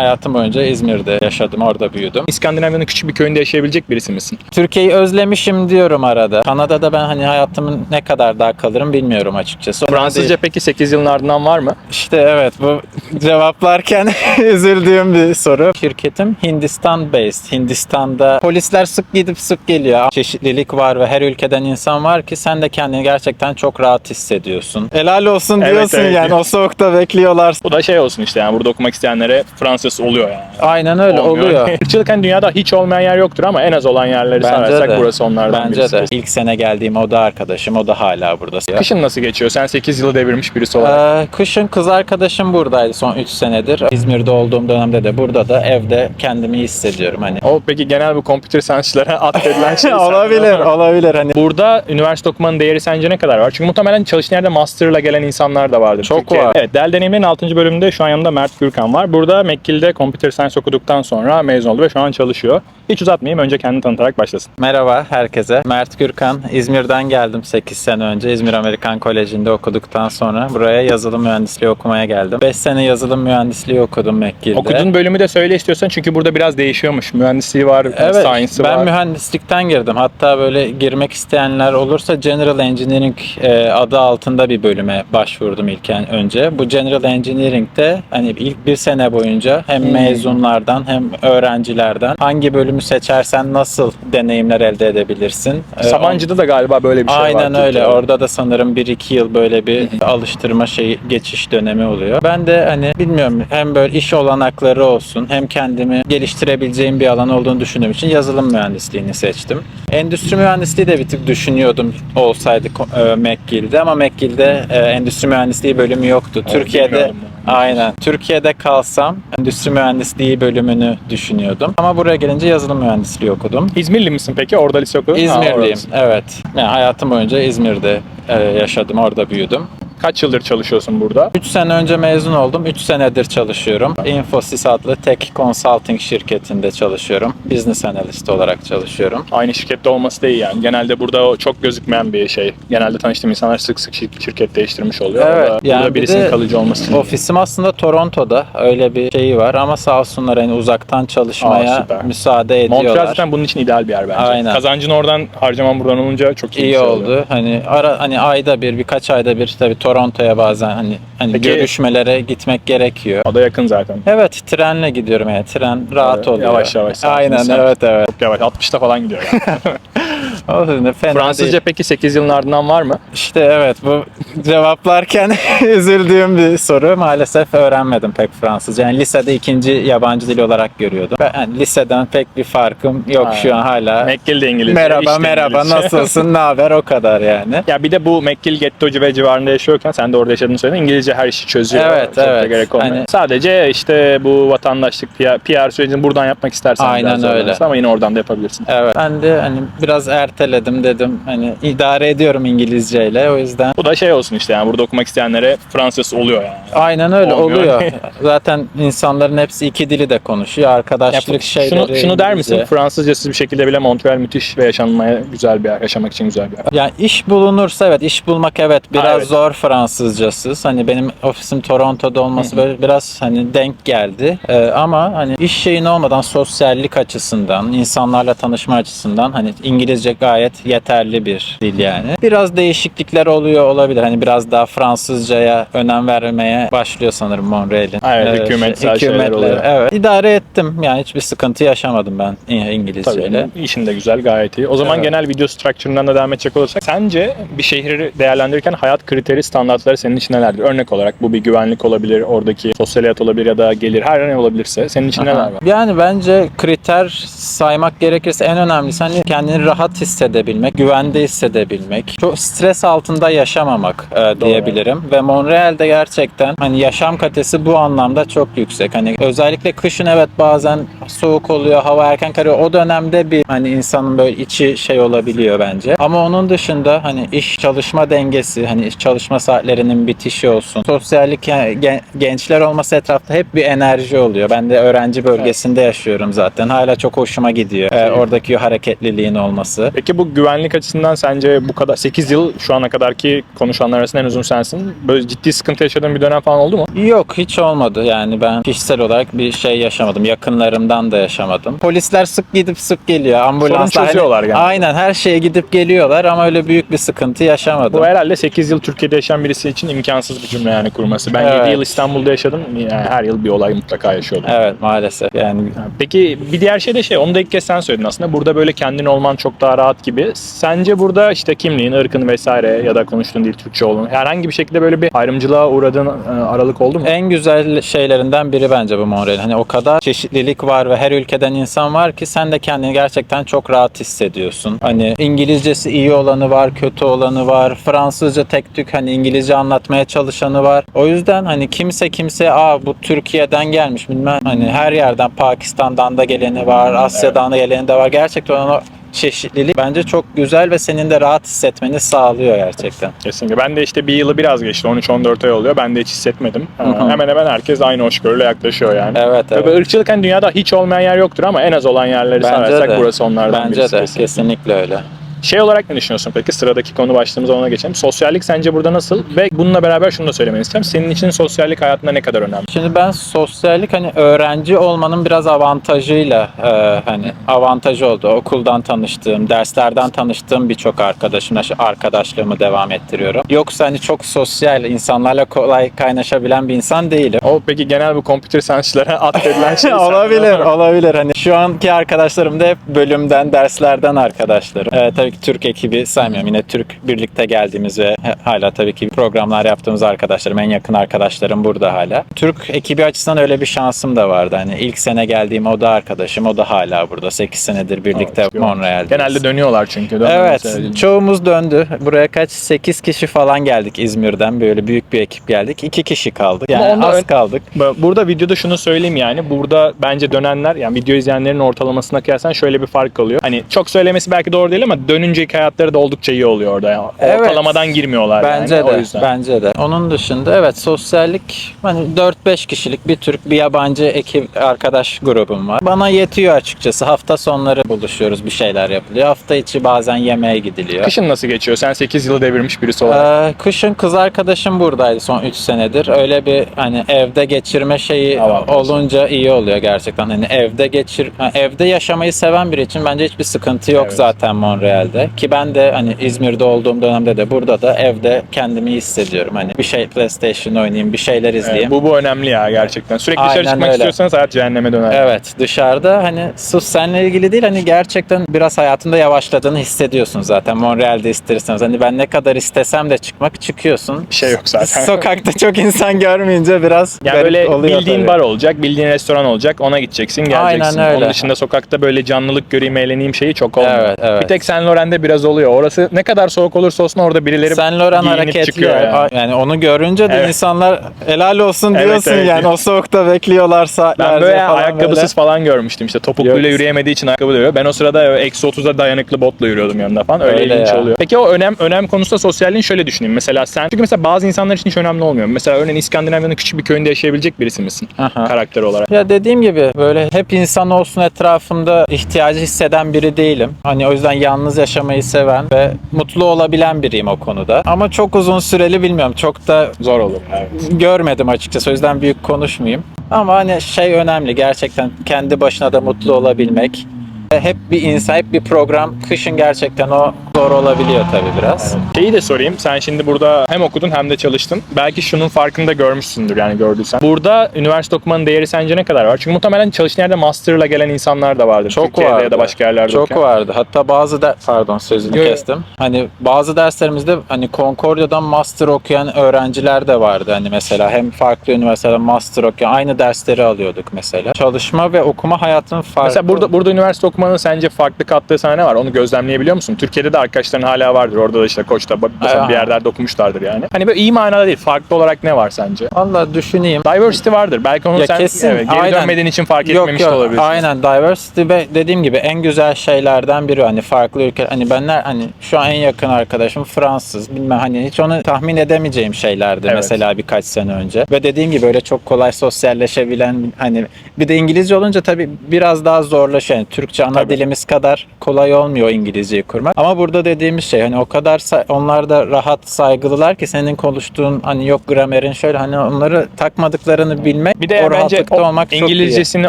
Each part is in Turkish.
Hayatım boyunca İzmir'de yaşadım, orada büyüdüm. İskandinavya'nın küçük bir köyünde yaşayabilecek birisi misin? Türkiye'yi özlemişim diyorum arada. Kanada'da ben hani hayatımın ne kadar daha kalırım bilmiyorum açıkçası. Fransızca peki 8 yılın ardından var mı? İşte evet bu cevaplarken üzüldüğüm bir soru. Şirketim Hindistan based. Hindistan'da polisler sık gidip sık geliyor. Çeşitlilik var ve her ülkeden insan var ki sen de kendini gerçekten çok rahat hissediyorsun. Helal olsun Evet, diyorsun evet. yani o soğukta bekliyorlar. Bu da şey olsun işte yani burada okumak isteyenlere Fransız oluyor yani. Aynen öyle Olmuyor. oluyor. Irkçılık hani dünyada hiç olmayan yer yoktur ama en az olan yerleri Bence de. burası onlardan Bence birisi. de. İlk sene geldiğim o da arkadaşım. O da hala burada. Kışın nasıl geçiyor? Sen 8 yılı devirmiş birisi olarak. Ee, kışın kız arkadaşım buradaydı son 3 senedir. İzmir'de olduğum dönemde de burada da evde kendimi iyi hissediyorum hani. O peki genel bu computer science'lara atfedilen şey olabilir, olabilir hani. Burada üniversite okumanın değeri sence ne kadar var? Çünkü muhtemelen çalıştığın yerde master'la gelen insanlar da vardır. Çok Türkiye'de. var. Evet, Dell Deneyimler'in 6. bölümünde şu an yanımda Mert Gürkan var. Burada McGill'de Computer Science okuduktan sonra mezun oldu ve şu an çalışıyor. Hiç uzatmayayım, önce kendini tanıtarak başlasın. Merhaba herkese. Mert Gürkan. İzmir'den geldim 8 sene önce. İzmir Amerikan Koleji'nde okuduktan sonra buraya yazılım mühendisliği okumaya geldim. 5 sene yazılım mühendisliği okudum McGill'de. Okuduğun bölümü de söyle istiyorsan çünkü burada biraz değişiyormuş. Mühendisliği var, Evet, science'ı ben var. mühendislikten girdim. Hatta böyle girmek isteyenler olursa General Engineering e, adı altında bir bölüme başvurdum ilken önce. Bu General Engineering'de hani ilk bir sene boyunca hem Hmm. mezunlardan hem öğrencilerden hangi bölümü seçersen nasıl deneyimler elde edebilirsin. E, Sabancı'da da galiba böyle bir şey var. Aynen öyle. Türkiye'de. Orada da sanırım 1-2 yıl böyle bir alıştırma şey geçiş dönemi oluyor. Ben de hani bilmiyorum hem böyle iş olanakları olsun hem kendimi geliştirebileceğim bir alan olduğunu düşündüğüm için yazılım mühendisliğini seçtim. Endüstri mühendisliği de bir tık düşünüyordum olsaydı e, McGill'de ama McGill'de e, endüstri mühendisliği bölümü yoktu. Türkiye'de. Aynen Türkiye'de kalsam endüstri mühendisliği bölümünü düşünüyordum. Ama buraya gelince yazılım mühendisliği okudum. İzmirli misin peki? Orada lise okudun. Ha, İzmirliyim. oradasın. Evet. Yani hayatım boyunca İzmir'de e, yaşadım, orada büyüdüm. Kaç yıldır çalışıyorsun burada? 3 sene önce mezun oldum. 3 senedir çalışıyorum. Infosys adlı tech consulting şirketinde çalışıyorum. Business analyst olarak çalışıyorum. Aynı şirkette olması da iyi yani. Genelde burada çok gözükmeyen bir şey. Genelde tanıştığım insanlar sık sık şir- şirket değiştirmiş oluyor. Evet, Orada, yani burada bir birisinin de kalıcı olması için. Ofisim aslında Toronto'da. Öyle bir şeyi var ama sağ olsunlar hani uzaktan çalışmaya Aa, süper. müsaade ediyorlar. Montreal zaten bunun için ideal bir yer bence. Aynen. Kazancın oradan harcaman buradan olunca çok iyi, bir iyi şey oldu. oluyor. Hani ara hani ayda bir birkaç ayda bir tabii Toronto'ya bazen hani hani Peki- görüşmelere gitmek gerekiyor. O da yakın zaten. Evet trenle gidiyorum yani. Tren rahat Evet, oluyor. yavaş yavaş. Aynen Sen- evet evet. Çok yavaş. 60'ta falan gidiyor yani. O da fena Fransızca değil. peki 8 yılın ardından var mı? İşte evet bu cevaplarken üzüldüğüm bir soru. Maalesef öğrenmedim pek Fransızca. Yani lisede ikinci yabancı dil olarak görüyordum. Ben yani liseden pek bir farkım yok Ha. şu an hala. McGill'de İngilizce. merhaba işte merhaba İngilizce. nasılsın ne haber o kadar yani. Ya bir de bu McGill Gettocu ve civarında yaşıyorken sen de orada yaşadığını söyledin. İngilizce her işi çözüyor. Evet, Çok evet. gerek olmuyor. Hani- Sadece işte bu vatandaşlık PR, PR sürecini buradan yapmak istersen Aynen öyle. Ama yine oradan da yapabilirsin. Evet. Ben de hani biraz erteledim dedim hani idare ediyorum İngilizceyle o yüzden. Bu da şey olsun işte yani burada okumak isteyenlere Fransız oluyor yani. Aynen öyle Olmuyor. oluyor. Zaten insanların hepsi iki dili de konuşuyor. Ya Arkadaşlık şeyleri. şunu, şunu der misin? Fransızcasız bir şekilde bile Montreal müthiş ve yaşanmaya güzel bir yer. Yaşamak için güzel bir yer. Yani iş bulunursa evet iş bulmak evet biraz Ha, evet. zor Fransızcasız. Hani benim ofisim Toronto'da olması böyle biraz hani denk geldi. Ee, ama hani iş şeyin olmadan sosyallik açısından, insanlarla tanışma açısından hani İngilizce gayet yeterli bir dil yani. Biraz değişiklikler oluyor olabilir. Hani biraz daha Fransızcaya önem vermeye başlıyor sanırım Montreal'in. Evet, Ee, hükümetsel hükümetler. oluyor. Evet. İdare ettim. Yani hiçbir sıkıntı yaşamadım ben İngilizceyle. Tabii işin de güzel gayet iyi. O zaman Evet. genel video structure'ından da devam edecek olursak sence bir şehri değerlendirirken hayat kriteri standartları senin için nelerdir? Örnek olarak bu bir güvenlik olabilir, oradaki sosyal hayat olabilir ya da gelir her ne olabilirse senin için neler var? Yani bence kriter saymak gerekirse en önemlisi hani kendini rahat hissedebilmek, güvende hissedebilmek, çok stres altında yaşamamak e, diyebilirim. Ve Montreal'de gerçekten hani yaşam kalitesi bu anlamda çok yüksek. Hani özellikle kışın evet bazen soğuk oluyor, hava erken karıyor. O dönemde bir hani insanın böyle içi şey olabiliyor bence. Ama onun dışında hani iş çalışma dengesi, hani iş çalışma saatlerinin bitişi olsun. Sosyallik yani gen- gençler olması etrafta hep bir enerji oluyor. Ben de öğrenci bölgesinde yaşıyorum zaten. Hala çok hoşuma gidiyor. Ee, oradaki hareketliliğin olması. Peki bu güvenlik açısından sence bu kadar 8 yıl şu ana kadarki konuşanlar arasında en uzun sensin. Böyle ciddi sıkıntı yaşadığın bir dönem falan oldu mu? Yok hiç olmadı yani ben kişisel olarak bir şey yaşamadım. Yakınlarımdan da yaşamadım. Polisler sık gidip sık geliyor. Ambulanslar Sorun çözüyorlar yani. Aynen her şeye gidip geliyorlar ama öyle büyük bir sıkıntı yaşamadım. Bu herhalde 8 yıl Türkiye'de yaşayan birisi için imkansız bir cümle yani kurması. Ben Evet. 7 yıl İstanbul'da yaşadım. Yani her yıl bir olay mutlaka yaşıyordum. Evet maalesef yani Peki bir diğer şey de şey, onu da ilk kez sen söyledin aslında. Burada böyle kendin olman çok daha rahat gibi. Sence burada işte kimliğin, ırkın vesaire ya da konuştuğun dil Türkçe olduğun herhangi bir şekilde böyle bir ayrımcılığa uğradığın e, aralık oldu mu? En güzel şeylerinden biri bence bu Montreal. Hani o kadar çeşitlilik var ve her ülkeden insan var ki sen de kendini gerçekten çok rahat hissediyorsun. Hani İngilizcesi iyi olanı var, kötü olanı var. Fransızca tek tük hani İngilizce anlatmaya çalışanı var. O yüzden hani kimse kimse aa bu Türkiye'den gelmiş bilmem hani her yerden Pakistan'dan da geleni var, Asya'dan da geleni de var. Gerçekten o çeşitlilik bence çok güzel ve senin de rahat hissetmeni sağlıyor gerçekten. Kesinlikle. Ben de işte bir yılı biraz geçti. 13-14 ay oluyor. Ben de hiç hissetmedim. Ee, hı. hemen hemen herkes aynı hoşgörüyle yaklaşıyor yani. Evet evet. ırkçılık hani dünyada hiç olmayan yer yoktur ama en az olan yerleri Bence de. burası onlardan Bence birisi. de kesin. kesinlikle öyle. Şey olarak ne düşünüyorsun peki? Sıradaki konu başlığımıza ona geçelim. Sosyallik sence burada nasıl? Ve bununla beraber şunu da söylemeni istiyorum. Senin için sosyallik hayatında ne kadar önemli? Şimdi ben sosyallik hani öğrenci olmanın biraz avantajıyla e, hani avantajı oldu. Okuldan tanıştığım, derslerden tanıştığım birçok arkadaşımla arkadaşlığımı devam ettiriyorum. Yoksa hani çok sosyal, insanlarla kolay kaynaşabilen bir insan değilim. O peki genel bu computer science'lara atfedilen şey olabilir, olabilir. Hani şu anki arkadaşlarım da hep bölümden, derslerden arkadaşlarım. Ee, tabii ki Türk ekibi saymıyorum. Yine Türk birlikte geldiğimiz ve hala tabii ki programlar yaptığımız arkadaşlarım, en yakın arkadaşlarım burada hala. Türk ekibi açısından öyle bir şansım da vardı. Hani ilk sene geldiğim o da arkadaşım, o da hala burada. 8 senedir birlikte Evet, Montreal'deyiz. Genelde dönüyorlar çünkü. Evet, lazım. çoğumuz döndü. Buraya kaç? 8 kişi falan geldik İzmir'den. Böyle büyük bir ekip geldik. 2 kişi kaldık. Yani az ön- kaldık. Burada videoda şunu söyleyeyim yani. Burada bence dönenler yani video izleyenlerin ortalamasına kıyasla şöyle bir fark oluyor. Hani çok söylemesi belki doğru değil ama dönünceki hayatları da oldukça iyi oluyor orada. Yani. Evet. Ortalamadan girmiyorlar Bence yani. de. O yüzden. Bence de. Onun dışında evet sosyallik hani 4-5 kişilik bir Türk bir yabancı ekip arkadaş grubum var. Bana yetiyor açıkçası. Hafta sonları buluşuyoruz, bir şeyler yapılıyor. Hafta içi bazen yemeğe gidiliyor. Kışın nasıl geçiyor? Sen 8 yılı devirmiş birisi olarak. Ee, kışın kız arkadaşım buradaydı son 3 senedir. Öyle bir hani evde geçirme şeyi Avantaj. olunca iyi oluyor gerçekten. Hani evde geçir evde yaşamayı seven biri için bence hiçbir sıkıntı yok Evet. zaten Montreal'de. Ki ben de hani İzmir'de olduğum dönemde de burada da evde kendimi iyi hissediyorum. Hani bir şey PlayStation oynayayım, bir şeyler Evet, izleyeyim. bu bu önemli ya gerçekten. Sürekli dışarı çıkmak öyle. istiyorsanız hayat cehenneme döner. Evet dışarıda hani sırf seninle ilgili değil hani gerçekten biraz hayatında yavaşladığını hissediyorsun zaten Montreal'de isterseniz. Hani ben ne kadar istesem de çıkmak çıkıyorsun. Bir şey yok zaten. Sokakta çok insan görmeyince biraz Yani garip böyle oluyor bildiğin tabii. bar olacak, bildiğin restoran olacak, ona gideceksin, geleceksin. Aynen öyle. Onun dışında sokakta böyle canlılık göreyim, eğleneyim şeyi çok olmuyor. Evet, evet. Bir tek Saint Laurent'de biraz oluyor. Orası ne kadar soğuk olursa olsun orada birileri Laurent giyinip hareketli. çıkıyor Yani. yani. onu görünce de Evet. insanlar helal olsun Evet, diyorsun evet. yani o soğukta bekliyorlar saatlerce Ben böyle falan ayakkabısız falan görmüştüm işte topukluyla Yok. yürüyemediği için ayakkabı diyor. Ben o sırada eksi 30'a dayanıklı botla yürüyordum yanında falan. Öyle, Öyle ilginç ya. oluyor. Peki o önem önem konusunda sosyalliğin şöyle düşüneyim. Mesela sen çünkü mesela bazı insanlar için hiç önemli olmuyor. Mesela örneğin İskandinavya'nın küçük bir köyünde yaşayabilecek birisi misin? Aha. Karakter olarak. Ya dediğim gibi böyle hep insan olsun etrafımda ihtiyacı hisseden biri değilim. Hani o yüzden yalnız yaşamayı seven ve mutlu olabilen biriyim o konuda. Ama çok uzun süreli bilmiyorum. Çok da Zor olur. Evet. görmedim açıkçası. O yüzden büyük konuşmayayım. Ama hani şey önemli gerçekten kendi başına da mutlu olabilmek. Hep bir insan, hep bir program. Kışın gerçekten o zor olabiliyor tabii biraz. Şeyi de sorayım. Sen şimdi burada hem okudun hem de çalıştın. Belki şunun farkını da görmüşsündür yani gördüysen. Burada üniversite okumanın değeri sence ne kadar var? Çünkü muhtemelen çalıştığın yerde master'la gelen insanlar da vardır. Çok Türkiye'de vardı. ya da başka yerlerde Çok okuyan. vardı. Hatta bazı da pardon sözünü Yo, kestim. Hani bazı derslerimizde hani Concordia'dan master okuyan öğrenciler de vardı. Hani mesela hem farklı üniversiteden master okuyan aynı dersleri alıyorduk mesela. Çalışma ve okuma hayatının farkı. Mesela burada burada üniversite okumanın sence farklı kattığı sana ne var? Onu gözlemleyebiliyor musun? Türkiye'de de arkadaşların hala vardır. Orada da işte koçta bir yerler dokunmuşlardır yani. Hani böyle iyi manada değil. Farklı olarak ne var sence? Valla düşüneyim. Diversity vardır. Belki onu Ya sen kesin, evet, geri aynen. dönmediğin için fark etmemiş de olabilirsin. aynen diversity ve dediğim gibi en güzel şeylerden biri hani farklı ülke hani benler hani şu an en yakın arkadaşım Fransız bilmem hani hiç onu tahmin edemeyeceğim şeylerdi Evet. mesela birkaç sene önce ve dediğim gibi öyle çok kolay sosyalleşebilen hani bir de İngilizce olunca tabii biraz daha zorlaşıyor yani Türkçe ana Tabii. dilimiz kadar kolay olmuyor İngilizceyi kurmak ama burada dediğimiz şey hani o kadar onlar da rahat saygılılar ki senin konuştuğun hani yok gramerin şöyle hani onları takmadıklarını bilmek Bir de o bence o olmak çok iyi. İngilizcesini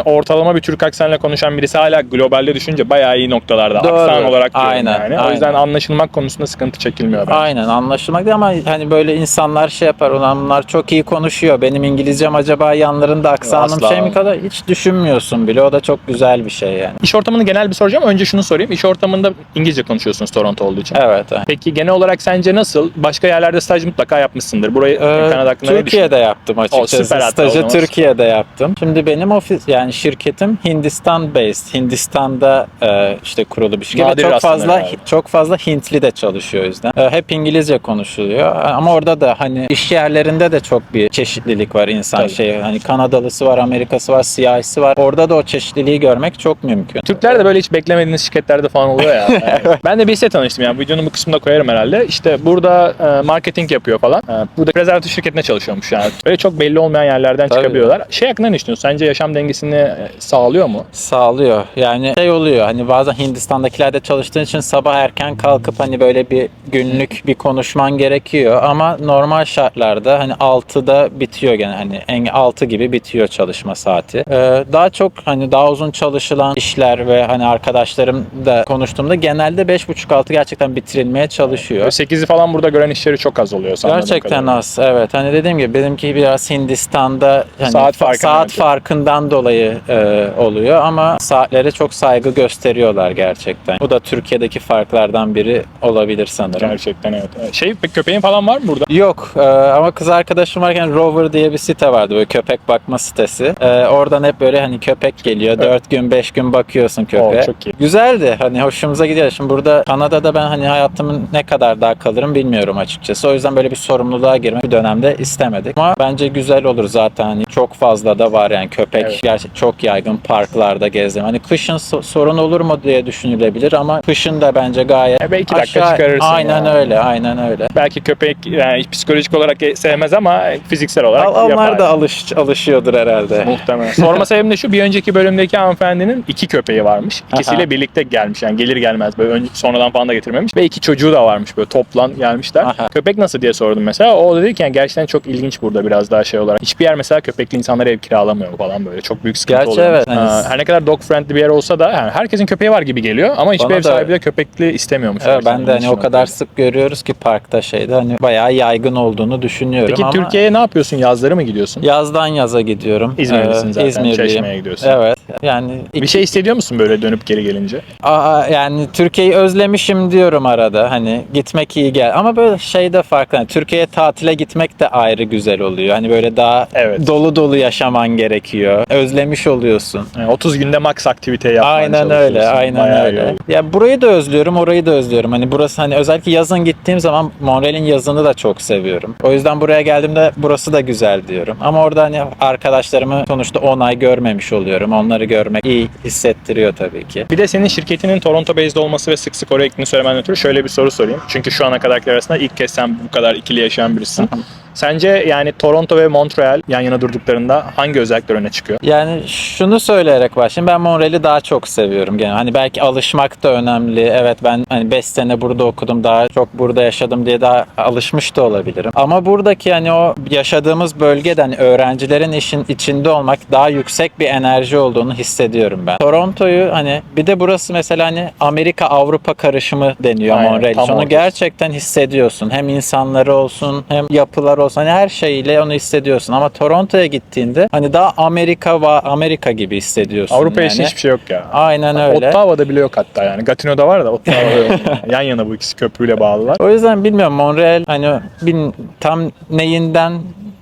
ortalama bir Türk aksanıyla konuşan birisi hala globalde düşünce bayağı iyi noktalarda. Doğru. Aksan olarak diyorum Aynen, yani. O aynen. yüzden anlaşılmak konusunda sıkıntı çekilmiyor bence. Aynen anlaşılmak değil ama hani böyle insanlar şey yapar ulan bunlar çok iyi konuşuyor. Benim İngilizcem acaba yanlarında aksanım Asla. şey mi kadar hiç düşünmüyorsun bile. O da çok güzel bir şey yani. İş ortamını genel bir soracağım. Önce şunu sorayım. İş ortamında İngilizce konuşuyorsunuz Toronto olduğu için. Evet. Peki genel olarak sence nasıl? Başka yerlerde staj mutlaka yapmışsındır. Burayı Ee, Kanada hakkında ne? Türkiye'de yaptım açıkçası. süper o Stajı zaman. Türkiye'de yaptım. Şimdi benim ofis yani şirketim Hindistan based. Hindistan'da e, işte kurulu bir şirket. Nadir çok fazla galiba. çok fazla Hintli de çalışıyor o yüzden. E, hep İngilizce konuşuluyor. Ama orada da hani iş yerlerinde de çok bir çeşitlilik var insan Tabii. şey. Hani Kanadalısı var, Amerikası var, siyahisi var. Orada da o çeşitliliği görmek çok mümkün. Türkler de böyle hiç beklemediğiniz şirketlerde falan oluyor ya. Yani ben de birisiyle tanıştım yani videonun bu kısmında koyarım herhalde. İşte burada e, marketing yapıyor falan. E, burada prezervatif şirketine çalışıyormuş yani. Böyle çok belli olmayan yerlerden Tabii. çıkabiliyorlar. Şey hakkında ne düşünüyorsun? Sence yaşam dengesini e, sağlıyor mu? Sağlıyor. Yani şey oluyor hani bazen Hindistan'dakilerde çalıştığın için sabah erken kalkıp hani böyle bir günlük bir konuşman gerekiyor ama normal şartlarda hani 6'da bitiyor gene hani en 6 gibi bitiyor çalışma saati. Ee, daha çok hani daha uzun çalışılan işler ve hani arkadaşlarım da konuştuğumda genelde 5.5-6 gerçekten bitirilmeye çalışıyor. Böyle 8'i falan burada gören işleri çok az oluyor sanırım. Gerçekten az. Evet. Hani dediğim gibi benimki biraz Hindistan'da hani Saat fa- farkı saat belki. farkından dolayı e, oluyor ama saatlere çok saygı gösteriyorlar gerçekten. Bu da Türkiye'deki farklardan biri olabilir sanırım. Gerçekten evet. Şey peki köpeğin falan var mı burada? Yok e, ama kız arkadaşım varken Rover diye bir site vardı böyle köpek bakma sitesi. E, oradan hep böyle hani köpek geliyor. 4 gün 5 gün bakıyorsun köpeğe. Oo, çok iyi. Güzeldi. Hani hoşumuza gidiyor. Şimdi burada Kanada'da ben hani hayatımın ne kadar daha kalırım bilmiyorum açıkçası. O yüzden böyle bir sorumluluğa girmek bir dönemde istemedik. Ama bence güzel olur zaten. Hani çok fazla da var yani köpek Evet. gerçek çok yaygın parklarda gezdim. Hani kışın so- sorun olur mu diye düşünülebilir ama kışın da bence gayet E, be iki dakika çıkarırsın Aynen yani. öyle. Aynen öyle. Belki köpek yani psikolojik olarak sevmez ama fiziksel olarak Al- yapar. Onlar da alış, alışıyordur herhalde. Muhtemelen. Sorma sebebim de şu bir önceki bölümdeki hanımefendinin iki köpeği varmış. İkisiyle Aha. birlikte gelmiş yani gelir gelmez böyle önce, sonradan falan da getirmemiş. Ve iki çocuğu da varmış böyle toplan gelmişler. Aha. Köpek nasıl diye sordum mesela. O da dedi ki yani gerçekten çok ilginç burada biraz daha şey olarak. Hiçbir yer mesela köpekli insanlara ev kiralamıyor falan böyle. Çok büyük sıkıntı Gerçi oluyor. evet, hani- her ne kadar dog friendly bir yer olsa da yani herkesin köpeği var gibi geliyor ama hiçbir Bana ev da- sahibi de köpekli istemiyormuş. Evet, ben de hani o kadar sık görüyoruz ki parkta şeyde hani bayağı yaygın olduğunu düşünüyorum Peki ama Türkiye'ye ne yapıyorsun? Yazları mı gidiyorsun? yazdan yaza gidiyorum. İzmirlisin Ee, zaten, İzmirliyim. Çeşme'ye gidiyorsun. Evet. Yani Bir iki- şey hissediyor musun böyle dönüp geri gelince? Aa, yani Türkiye'yi özlemişim diyorum arada. Hani gitmek iyi gel. Ama böyle şey de farklı. Hani Türkiye'ye tatile gitmek de ayrı güzel oluyor. Hani böyle daha Evet. dolu dolu yaşaman gerekiyor. Özlemiş oluyorsun. Yani 30 günde max aktivite yapmaya Aynen öyle, aynen Bayağı öyle. oldu. Ya burayı da özlüyorum, orayı da özlüyorum. Hani burası hani özellikle yazın gittiğim zaman Montreal'in yazını da çok seviyorum. O yüzden buraya geldiğimde burası da güzel diyorum. Ama orada hani arkadaşlarımı sonuçta 10 ay görmemiş oluyorum. Onları görmek iyi hissettiriyor tabii ki. Bir de senin şirketinin Toronto based olması ve sık sık oraya söylemenden ötürü şöyle bir soru sorayım. Çünkü şu ana kadarkiler arasında ilk kez sen bu kadar ikili yaşayan birisin. Sence yani Toronto ve Montreal yan yana durduklarında hangi özellikler öne çıkıyor? Yani şunu söyleyerek başlayayım. Ben Montreal'i daha çok seviyorum genel. Hani belki alışmak da önemli. Evet ben hani 5 sene burada okudum. Daha çok burada yaşadım diye daha alışmış da olabilirim. Ama buradaki hani o yaşadığımız bölgede hani öğrencilerin işin içinde olmak daha yüksek bir enerji olduğunu hissediyorum ben. Toronto'yu hani bir de burası mesela hani Amerika Avrupa karışımı deniyor Aynen, Montreal. Onu gerçekten hissediyorsun. Hem insanları olsun hem yapılar olsun. Hani her şeyiyle onu hissediyorsun. Ama Toronto'ya gittiğinde hani daha Amerika va Amerika gibi hissediyorsun. Avrupa yani. için hiçbir şey yok ya. Aynen öyle. Ottawa'da bile yok hatta yani. Gatineau'da var da Ottawa'da yok. Yani. Yan yana bu ikisi köprüyle bağlılar. O yüzden bilmiyorum Montreal hani bin, tam neyinden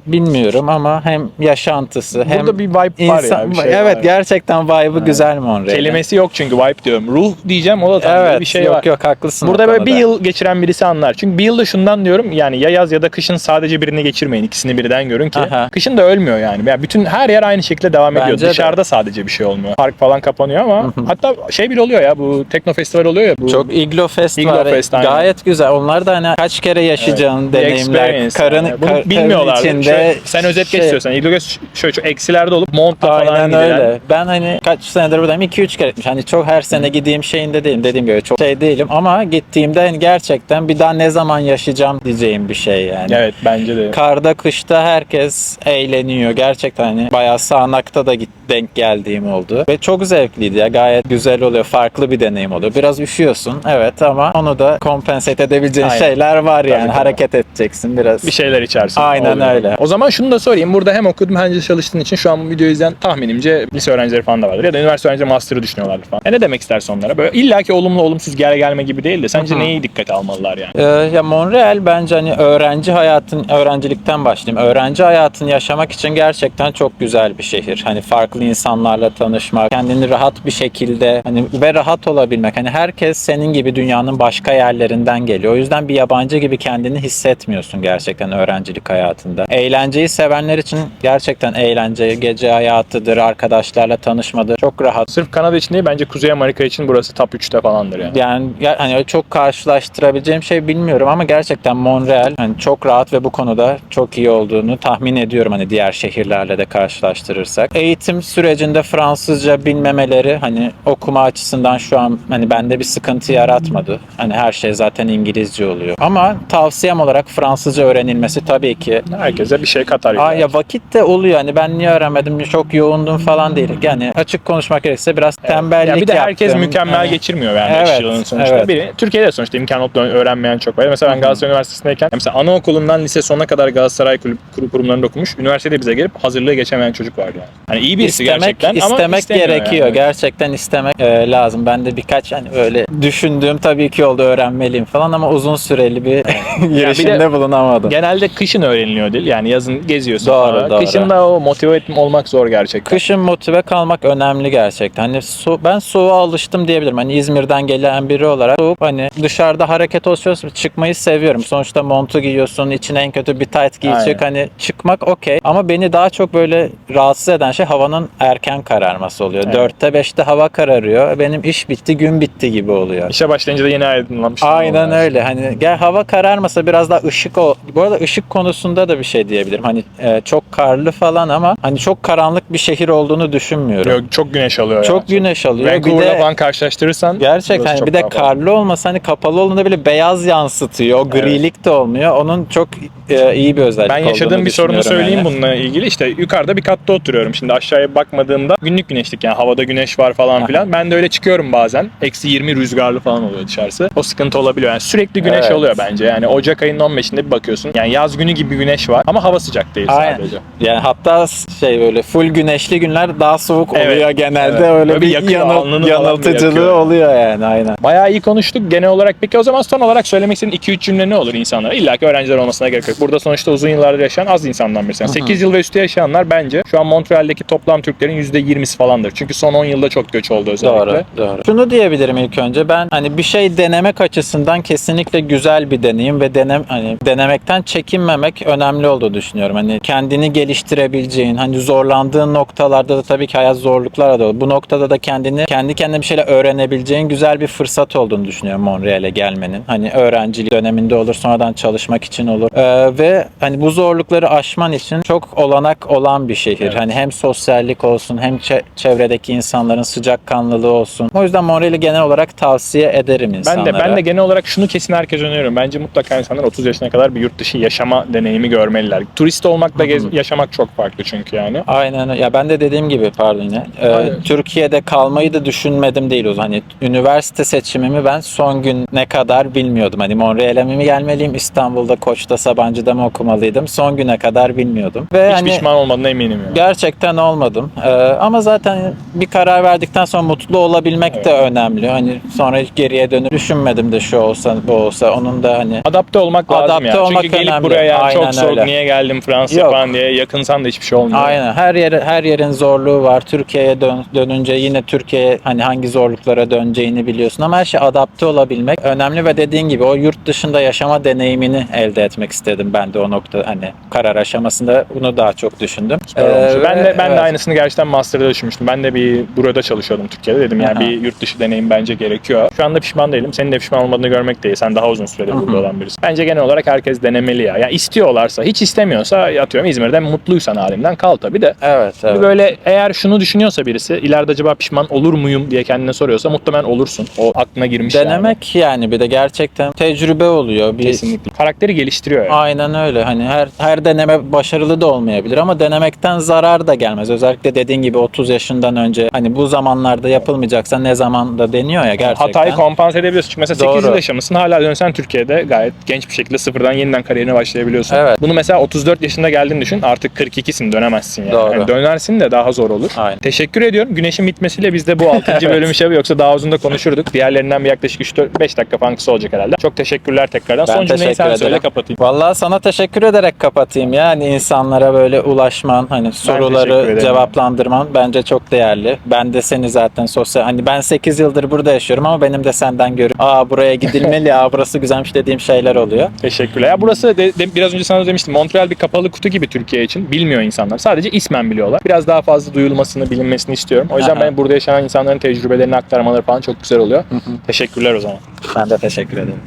bilmiyorum ama hem yaşantısı hem Burada bir vibe var insan ya. Bir şey evet var. gerçekten vibe'ı güzel Montreal'in. Kelimesi yok çünkü vibe diyorum. Ruh diyeceğim o da tam Evet bir şey yok var. yok haklısın. Burada böyle bir yıl geçiren birisi anlar. Çünkü bir yılda şundan diyorum yani ya yaz ya da kışın sadece birini geçirmeyin. ikisini birden görün ki. Aha. Kışın da ölmüyor yani. yani. Bütün her yer aynı şekilde devam ediyor. Bence de. Dışarıda sadece bir şey olmuyor. Park falan kapanıyor ama hatta şey bile oluyor ya bu Tekno Festival oluyor ya. Bu Çok Iglo Fest Iglo var. Fest, aynen. Gayet güzel. Onlar da hani kaç kere yaşayacağın bir deneyimler. Karın, yani. Bunu kar- bilmiyorlar. karın içinde Şöyle- sen özet şey- geç istiyorsan. İlk göz şöyle çok eksilerde olup montla falan Aynen gidilen. öyle. Ben hani kaç senedir buradayım? 2-3 kere gitmiş. Hani çok her sene gideyim şeyinde değilim. Dediğim gibi çok şey değilim ama gittiğimde hani gerçekten bir daha ne zaman yaşayacağım diyeceğim bir şey yani. Evet bence de. Karda kışta herkes eğleniyor. Gerçekten hani bayağı sağanakta da git, denk geldiğim oldu. Ve çok zevkliydi ya. Gayet güzel oluyor. Farklı bir deneyim oluyor. Biraz üşüyorsun evet ama onu da kompensate edebileceğin Aynen. şeyler var yani. tabii. Hareket edeceksin biraz. bir şeyler içersin. Aynen Oluyor. öyle. O zaman şunu da sorayım. Burada hem okudum hem de çalıştığın için şu an bu videoyu izleyen tahminimce lise öğrencileri falan da vardır. Ya da üniversite öğrencileri master'ı düşünüyorlardır falan. Ya ne demek istersin onlara? Böyle illaki olumlu olumsuz gel gelme gibi değil de sence neyi dikkate almalılar yani? Ee, ya Montreal bence hani öğrenci hayatın öğrencilikten başlayayım. Öğrenci hayatını yaşamak için gerçekten çok güzel bir şehir. Hani farklı insanlarla tanışmak, kendini rahat bir şekilde hani ve rahat olabilmek. Hani herkes senin gibi dünyanın başka yerlerinden geliyor. O yüzden bir yabancı gibi kendini hissetmiyorsun gerçekten öğrencilik hayatında. Eğlenceyi sevenler için gerçekten eğlence, gece hayatıdır, arkadaşlarla tanışmadır. Çok rahat. Sırf Kanada için değil bence Kuzey Amerika için burası top 3'te falandır yani. Yani ya- hani çok karşılaştırabileceğim şey bilmiyorum ama gerçekten Montreal hani çok rahat ve bu konuda çok iyi olduğunu tahmin ediyorum hani diğer şehirlerle de karşılaştırırsak. Eğitim sürecinde Fransızca bilmemeleri hani okuma açısından şu an hani bende bir sıkıntı yaratmadı. Hani her şey zaten İngilizce oluyor. Ama tavsiyem olarak Fransızca öğrenilmesi tabii ki Herkese bir şey katar. Aa, yani. ya vakit de oluyor hani ben niye öğrenmedim çok yoğundum falan değil. Yani açık konuşmak gerekirse biraz tembellik Ya bir de herkes yaptım. mükemmel Hani- geçirmiyor yani Evet, yılın sonuçta. evet. Biri, Türkiye'de sonuçta imkan olup öğrenmeyen çok var. Mesela ben Galatasaray Üniversitesi'ndeyken mesela anaokulundan lise sonuna kadar Galatasaray kulüp, kurumlarında okumuş. Üniversitede bize gelip hazırlığı geçemeyen çocuk vardı yani. Hani iyi birisi İstemek, gerçekten ama istemek gerekiyor. yani. Gerçekten istemek e, lazım. Ben de birkaç hani öyle düşündüğüm tabii ki oldu öğrenmeliyim falan ama uzun süreli bir girişimde bulunamadım. Genelde kışın öğreniliyor dil. Yani yazın geziyorsun Doğru, falan. doğru. Kışın da o motive etme olmak zor gerçekten. Kışın motive kalmak önemli gerçekten. Hani so- ben soğuğa alıştım diyebilirim. Hani İzmir'den gelen biri olarak soğuk hani dışarıda hareket olsun çıkmayı seviyorum. Sonuçta montu giyiyorsun, içine en kötü bir tight giy Aynen. çık. Hani çıkmak okey. Ama beni daha çok böyle rahatsız eden şey havanın erken kararması oluyor. Evet. Dörtte beşte hava kararıyor. Benim iş bitti, gün bitti gibi oluyor. İşe başlayınca da yeni aydınlanmış. Aynen öyle. Hani gel hava kararmasa biraz daha ışık o. Bu arada ışık konusunda da bir şey diyebilirim. Hani e, çok karlı falan ama hani çok karanlık bir şehir olduğunu düşünmüyorum. Yok, çok güneş alıyor çok güneş alıyor. Bir Vancouver'la de falan karşılaştırırsan gerçekten hani bir de fazla. karlı olmasa hani kapalı olduğunda bile beyaz yansıtıyor. Grilik de olmuyor. Onun çok e, iyi bir özellik Ben yaşadığım bir sorunu söyleyeyim yani. bununla ilgili. İşte yukarıda bir katta oturuyorum. Şimdi aşağıya bakmadığımda günlük güneşlik yani havada güneş var falan filan. Ben de öyle çıkıyorum bazen. Eksi 20 rüzgarlı falan oluyor dışarısı. O sıkıntı olabiliyor. Yani sürekli güneş Evet. oluyor bence. Yani Ocak ayının 15'inde bir bakıyorsun. Yani yaz günü gibi güneş var ama hava sıcak değil Aynen. sadece. Yani hatta şey böyle full güneşli günler daha soğuk Evet, oluyor genelde. evet. Öyle Böyle bir yakıyor, yanıl- yanıltıcılığı oluyor yani aynen. Bayağı iyi konuştuk genel olarak. Peki o zaman son olarak söylemek istediğin 2-3 cümle ne olur insanlara? İlla ki öğrenciler olmasına gerek yok. Burada sonuçta uzun yıllardır yaşayan az insandan birisi. Yani 8 yıl ve üstü yaşayanlar bence şu an Montreal'deki toplam Türklerin %20'si falandır. Çünkü son 10 yılda çok göç oldu özellikle. Doğru, doğru. Şunu diyebilirim ilk önce ben hani bir şey denemek açısından kesinlikle güzel bir deneyim ve denem hani denemekten çekinmemek önemli olduğunu düşünüyorum. Hani kendini geliştirebileceğin, hani zorlandığın noktalarda da tabii ki hayat zorluklar da. Bu noktada da kendini kendi kendine bir şeyler öğrenebileceğin güzel bir fırsat olduğunu düşünüyorum Montreal'e gelmenin. Hani öğrencilik döneminde olur, sonradan çalışmak için olur. Ee, ve hani bu zorlukları aşman için çok olanak olan bir şehir. Evet. Hani hem sosyallik olsun hem çe- çevredeki insanların sıcakkanlılığı olsun. O yüzden Montreal'i genel olarak tavsiye ederim Ben insanlara. de ben de genel olarak şunu kesin herkese öneriyorum. Bence mutlaka insanlar 30 yaşına kadar bir yurt dışı yaşama deneyimi görmeliler. Turist olmakla gez- yaşamak çok farklı çünkü yani. Aynen. Ya ben de dediğim gibi pardon yine. e, Aynen. Türkiye'de kalmayı da düşünmedim değil o zaman. Hani üniversite seçimimi ben son gün ne kadar bilmiyordum. Hani Montreal'e mi gelmeliyim, İstanbul'da, Koç'ta, Sabancı'da mı okumalıydım? Son güne kadar bilmiyordum. Ve Hiç hani pişman olmadığına eminim yani. Gerçekten olmadım. Ee, ama zaten bir karar verdikten sonra mutlu olabilmek de önemli. Hani sonra geriye dönüp düşünmedim de şu olsa bu olsa. Onun da hani Adapte olmak lazım Adapte yani. olmak Çünkü gelip önemli. buraya Aynen çok soğuk öyle. niye geldim Fransa Yok. falan diye yakınsan da hiçbir şey olmuyor. Aynen. Her yer her yerin zorluğu var. Türkiye'ye dön- dönünce yine Türkiye hani hangi zorluklara döneceğini biliyorsun ama her şey adapte olabilmek önemli ve dediğin gibi o yurt dışında yaşama deneyimini elde etmek istedim ben de o nokta hani karar aşamasında bunu daha çok düşündüm. Süper olmuş. Ee, ben de ben de evet. aynısını gerçekten master'da düşünmüştüm. Ben de bir burada çalışıyordum Türkiye'de dedim yani bir yurt dışı deneyim bence gerekiyor. Şu anda pişman değilim. Senin de pişman olmadığını görmek değil. Sen daha uzun süredir burada olan birisin. Bence genel olarak herkes denemeli ya. Yani istiyorlarsa, hiç istemiyorsa atıyorum İzmir'de mutluysan halimden kal tabii de. Evet, evet. Böyle eğer şunu düşünüyorsa birisi ileride acaba pişman olur muyum diye kendine soruyorsa muhtemelen olursun. O aklına girmiş yani. Denemek yani bir de gerçekten tecrübe oluyor. Bir Kesinlikle. Karakteri geliştiriyor yani. Aynen öyle. Hani her her deneme başarılı da olmayabilir ama denemekten zarar da gelmez. Özellikle dediğin gibi 30 yaşından önce hani bu zamanlarda yapılmayacaksa ne zaman da deniyor ya gerçekten. Hatayı kompanse edebiliyorsun. Çünkü mesela 8 Doğru. yıl yaşamışsın hala dönsen Türkiye'de gayet genç bir şekilde sıfırdan yeniden kariyerine başlayabiliyorsun. Evet. Bunu mesela 34 yaşında geldiğini düşün artık 42'sin dönemezsin yani. Doğru. Yani dönersin de daha zor olur. Aynen. Teşekkür ediyorum. Güneşin bitmesiyle biz de bu 6. bölümü şey yoksa daha uzun da konuşurduk. Diğerlerinden bir yaklaşık 3-5 dakika falan kısa olacak herhalde. Çok teşekkürler tekrardan. Ben Son cümleyi sen ederim. söyle kapatayım. Vallahi sana teşekkür ederek kapatayım ya. Hani insanlara böyle ulaşman, hani soruları cevaplandırman bence çok değerli. Ben de seni zaten sosyal hani ben 8 yıldır burada yaşıyorum ama benim de senden görüp aa buraya gidilmeli, aa burası güzelmiş dediğim şeyler oluyor. Teşekkürler. Ya burası de, de- biraz önce sana demiştim. Montreal bir kapalı kutu gibi Türkiye için. Bilmiyor insanlar. Sadece ismen biliyorlar. Biraz daha fazla duyulmasını, bilinmesini istiyorum. O yüzden Aha. ben burada yaşayan insanların tecrübelerini aktarmaları falan çok güzel oluyor. Teşekkürler o zaman. Ben de teşekkür ederim.